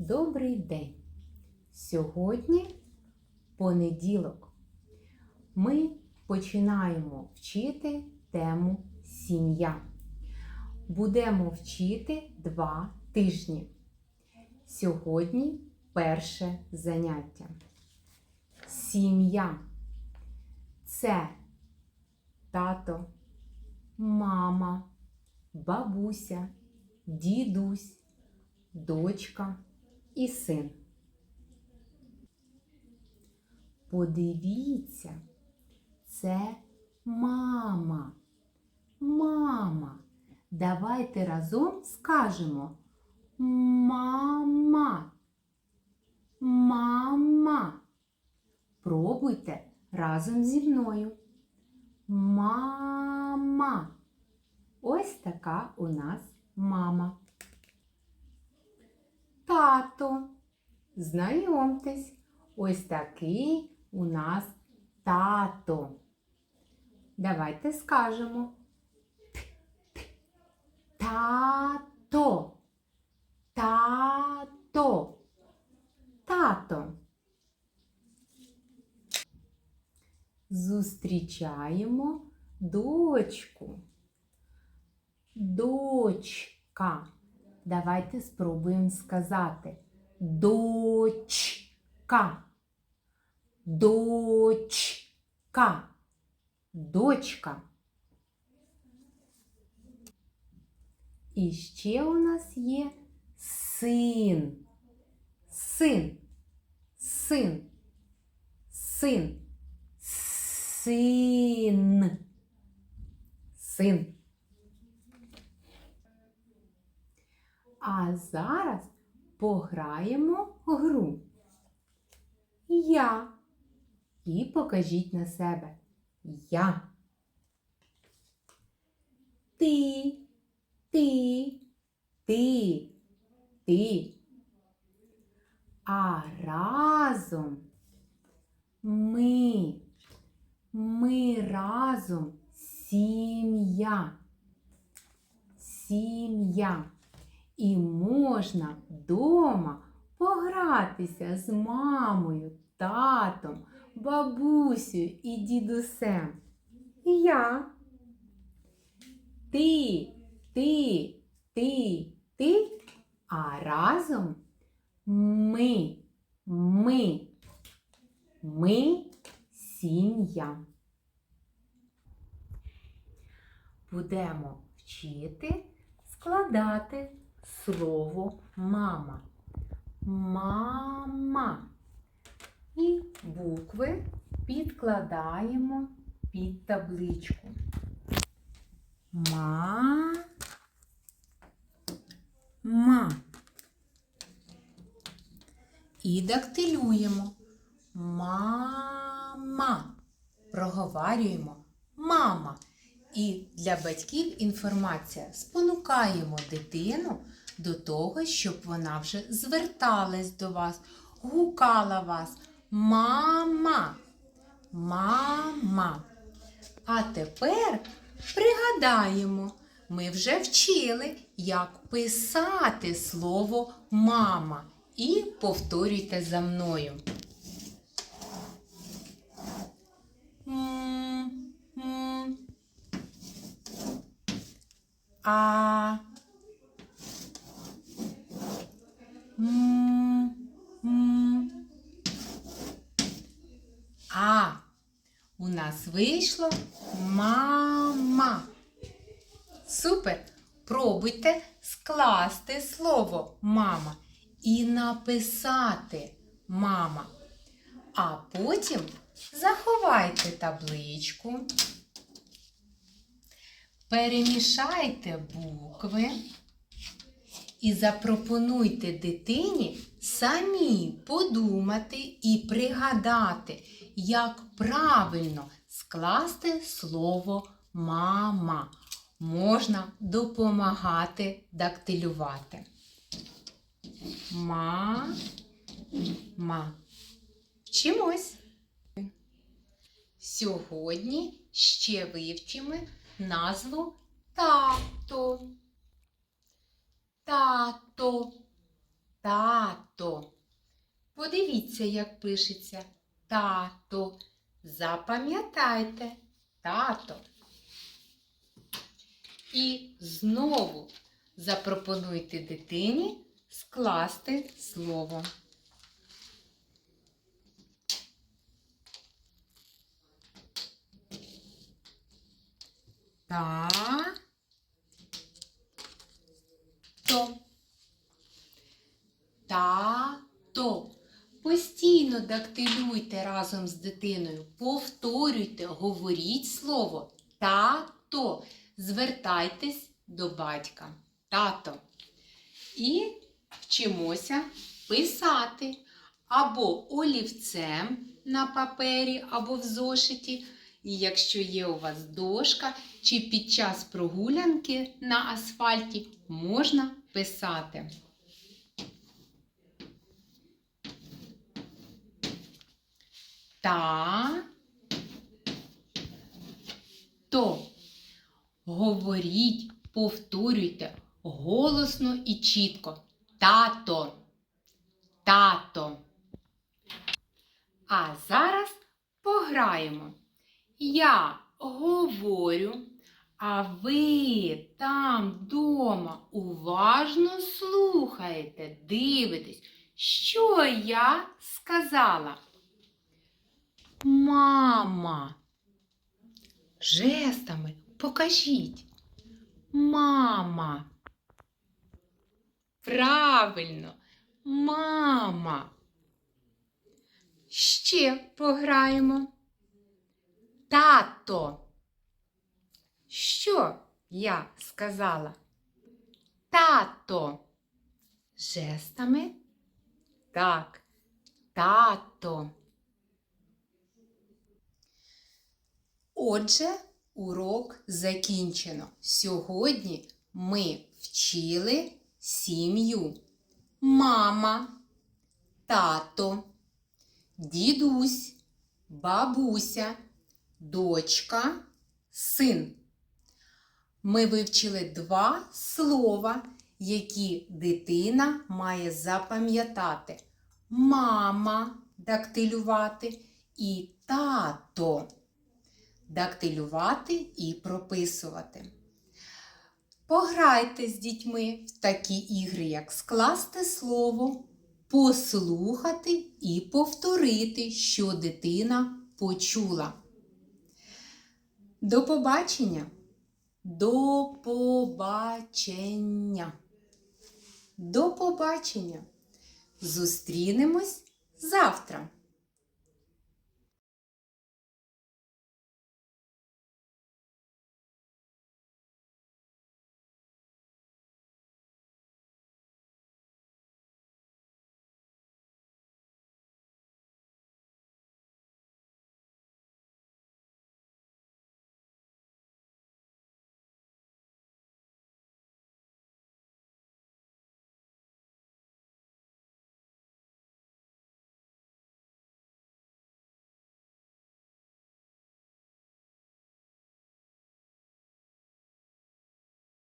Добрий день! Сьогодні понеділок. Ми починаємо вчити тему сім'я. Будемо вчити два тижні. Сьогодні перше заняття. Сім'я це тато, мама, бабуся, дідусь, дочка і син. Подивіться, це мама. Мама. Давайте разом скажемо мама. Мама. Пробуйте разом зі мною. Мама. Ось така у нас мама. Тато. Знайомтесь, ось такий у нас тато. Давайте скажемо. Тато. Тато. Тато. Зустрічаємо дочку. Дочка. Давайте спробуємо сказати дочка. Дочка. Дочка. І ще у нас є син. Син. Син. Син. Син. Син. А зараз пограємо гру. Я. І покажіть на себе. Я. Ти, ти, ти, ти. А разом ми. Ми разом сім'я. Сім'я. І можна вдома погратися з мамою, татом, бабусею і дідусем. Я. Ти, ти, ти, ти, а разом ми, ми, ми сім'я. Будемо вчити складати слово мама. Мама. І букви підкладаємо під табличку. Ма. Ма. І дактилюємо. Мама. Проговарюємо мама. І для батьків інформація спонукаємо дитину до того, щоб вона вже зверталась до вас, гукала вас. Мама. Мама. А тепер пригадаємо, ми вже вчили, як писати слово мама. І повторюйте за мною. А. А. У нас вийшло мама. Супер! Пробуйте скласти слово мама і написати мама. А потім заховайте табличку, перемішайте букви і запропонуйте дитині самі подумати і пригадати, як правильно скласти слово мама. Можна допомагати дактилювати. Ма. Ма. Вчимось. Сьогодні ще вивчимо назву тато. Тато. Тато. Подивіться, як пишеться тато. Запам'ятайте тато. І знову запропонуйте дитині скласти слово. Та. То. Тато. Постійно дактилюйте разом з дитиною. Повторюйте, говоріть слово тато. Звертайтесь до батька. Тато. І вчимося писати або олівцем на папері, або в зошиті. І якщо є у вас дошка, чи під час прогулянки на асфальті можна писати. Та то говоріть, повторюйте голосно і чітко. Тато. Тато. А зараз пограємо. Я говорю, а ви там вдома уважно слухаєте, дивитесь, що я сказала. Мама. Жестами покажіть. Мама. Правильно, мама. Ще пограємо. Тато. Що я сказала? Тато. Жестами? Так, тато. Отже, урок закінчено. Сьогодні ми вчили сім'ю. Мама, тато, дідусь, бабуся, дочка, син. Ми вивчили два слова, які дитина має запам'ятати. Мама дактилювати і тато дактилювати і прописувати. Пограйте з дітьми в такі ігри, як скласти слово, послухати і повторити, що дитина почула. До побачення! До побачення! До побачення! Зустрінемось завтра!